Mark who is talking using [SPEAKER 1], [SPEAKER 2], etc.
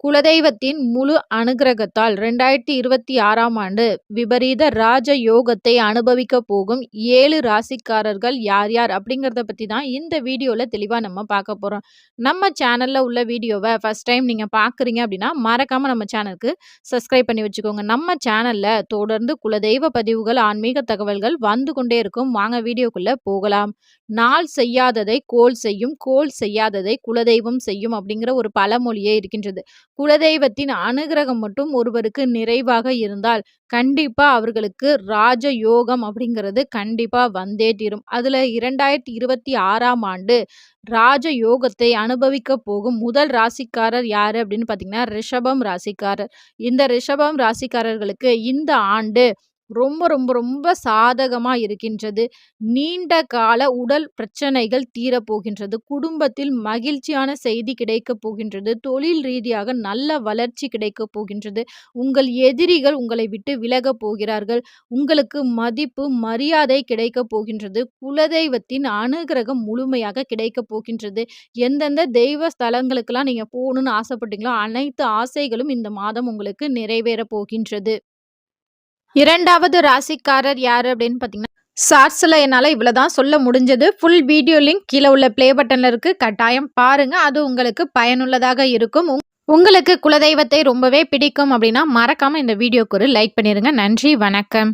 [SPEAKER 1] குலதெய்வத்தின் முழு அனுக்கிரகத்தால் ரெண்டாயிரத்தி இருபத்தி ஆறாம் ஆண்டு விபரீத ராஜ யோகத்தை அனுபவிக்கப் போகும் ஏழு ராசிக்காரர்கள் யார் யார் அப்படிங்கிறத பற்றி தான் இந்த வீடியோவில் தெளிவாக நம்ம பார்க்க போகிறோம் நம்ம சேனலில் உள்ள வீடியோவை ஃபர்ஸ்ட் டைம் நீங்கள் பார்க்குறீங்க அப்படின்னா, மறக்காமல் நம்ம சேனலுக்கு சப்ஸ்கிரைப் பண்ணி வச்சுக்கோங்க. நம்ம சேனலில் தொடர்ந்து குலதெய்வ பதிவுகள், ஆன்மீக தகவல்கள் வந்து கொண்டே இருக்கும். வாங்க வீடியோக்குள்ளே போகலாம். நாள் செய்யாததை கோல் செய்யும், கோல் செய்யாததை குலதெய்வம் செய்யும் அப்படிங்கிற ஒரு பழமொழியே இருக்கின்றது. குலதெய்வத்தின் அனுகிரகம் மட்டும் ஒருவருக்கு நிறைவாக இருந்தால், கண்டிப்பா அவர்களுக்கு ராஜ யோகம் அப்படிங்கிறது கண்டிப்பா வந்தே தீரும். அதுல 2026ஆம் ஆண்டு ராஜ யோகத்தை அனுபவிக்கப் போகும் முதல் ராசிக்காரர் யாரு அப்படின்னு பார்த்தீங்கன்னா, ரிஷபம் ராசிக்காரர். இந்த ரிஷபம் ராசிக்காரர்களுக்கு இந்த ஆண்டு ரொம்ப ரொம்ப ரொம்ப சாதகமா இருக்கின்றது. நீண்ட கால உடல் பிரச்சனைகள் தீரப்போகின்றது. குடும்பத்தில் மகிழ்ச்சியான செய்தி கிடைக்கப் போகின்றது. தொழில் ரீதியாக நல்ல வளர்ச்சி கிடைக்கப் போகின்றது. உங்கள் எதிரிகள் உங்களை விட்டு விலகப் போகிறார்கள். உங்களுக்கு மதிப்பு, மரியாதை கிடைக்கப் போகின்றது. குலதெய்வத்தின் அனுகிரகம் முழுமையாக கிடைக்கப் போகின்றது. எந்தெந்த தெய்வ ஸ்தலங்களுக்கெல்லாம் நீங்க போகணும்னு ஆசைப்பட்டீங்களோ, அனைத்து ஆசைகளும் இந்த மாதம் உங்களுக்கு நிறைவேறப் போகின்றது. இரண்டாவது ராசிக்காரர் யார் அப்படின்னு பார்த்தீங்கன்னா, ஷார்ட்ஸில் என்னால் இவ்வளோ தான் சொல்ல முடிஞ்சது. ஃபுல் வீடியோ லிங்க் கீழே உள்ள ப்ளே பட்டனில் இருக்குது கட்டாயம் பாருங்கள் அது உங்களுக்கு பயனுள்ளதாக இருக்கும். உங் உங்களுக்கு குலதெய்வத்தை ரொம்பவே பிடிக்கும் அப்படின்னா, மறக்காமல் இந்த வீடியோக்கு ஒரு லைக் பண்ணிடுங்க நன்றி, வணக்கம்.